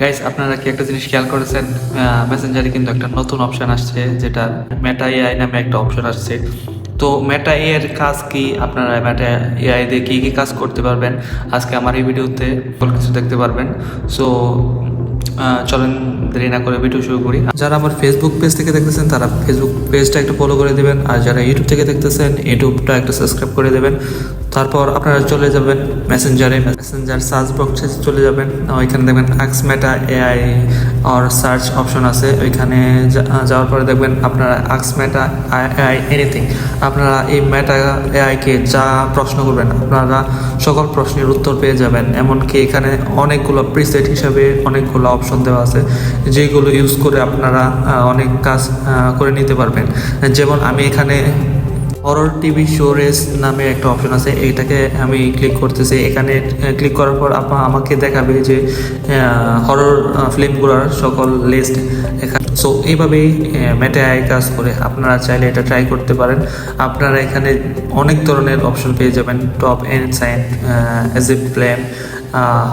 Guys আপনারা কি একটা জিনিস খেয়াল করেছেন? মেসেঞ্জারে কিন্তু একটা নতুন অপশন আসছে, যেটা মেটা এআই নামে একটা অপশন আসছে। তো মেটা এর কাজ কি? আপনারা মেটা এআই দিয়ে কি কি কাজ করতে পারবেন? আজকে আমার এই ভিডিওতে সকল কিছু দেখতে পারবেন। সো চলেন দেরি না করে ভিডিও শুরু করি। যারা আমার ফেসবুক পেজ থেকে দেখতেছেন, তারা ফেসবুক পেজটা একটু ফলো করে দেবেন। আর যারা ইউটিউব থেকে দেখতেছেন ইউটিউবটা একটু সাবস্ক্রাইব করে দেবেন। তারপর আপনারা চলে যাবেন মেসেঞ্জারে মেসেঞ্জার সার্চ বক্সে চলে যাবেন। ওইখানে দেখবেন আক্স মেটা এআই আর সার্চ অপশন আছে। ওইখানে যাওয়ার পরে দেখবেন আপনারা আক্স মেটা এআই এনিথিং আপনারা এই মেটা এআইকে যা প্রশ্ন করবেন, আপনারা সকল প্রশ্নের উত্তর পেয়ে যাবেন। এমনকি এখানে অনেকগুলো প্রিসেট হিসাবে অনেকগুলো অপশন দেওয়া আছে, যেগুলো ইউজ করে আপনারা অনেক কাজ করে নিতে পারবেন। যেমন আমি এখানে হরর টিভি শো রেস নামে একটা অপশন আছে, এইটাকে আমি ক্লিক করতেছি। এখানে ক্লিক করার পর আপা আমাকে দেখাবে যে হরর ফিল্মগুলোর সকল লিস্ট এখানে। সো এইভাবেই মেটে আই কাজ করে। আপনারা চাইলে এটা ট্রাই করতে পারেন। আপনারা এখানে অনেক ধরনের অপশন পেয়ে যাবেন। Top and sign as a plan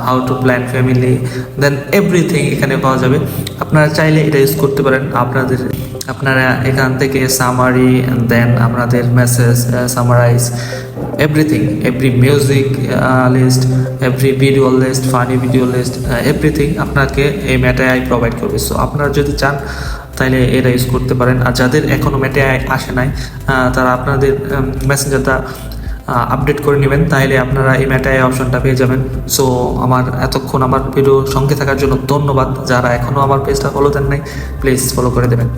how to plan family then everything এখানে পাওয়া যাবে। আপনারা চাইলে এটা ইউজ করতে পারেন। আপনাদের আপনারা এখান থেকে সামারি দেন আপনাদের message summarise everything every music list every video list funny video list everything আপনাকে এই ম্যাটাই প্রোভাইড করবে। সো আপনারা যদি চান তাহলে এটা ইউজ করতে পারেন। আর যাদের এখনও ম্যাটাই আসে নাই তারা আপনাদের মেসেঞ্জারটা আপডেট করে নেবেন। তাহলে আপনারা এই ম্যাটাই অপশনটা পেয়ে যাবেন। সো আমার এতক্ষণ আমার ভিডিও সঙ্গে থাকার জন্য ধন্যবাদ। যারা এখনও আমার পেজটা ফলো দেন নাই প্লিজ ফলো করে দেবেন।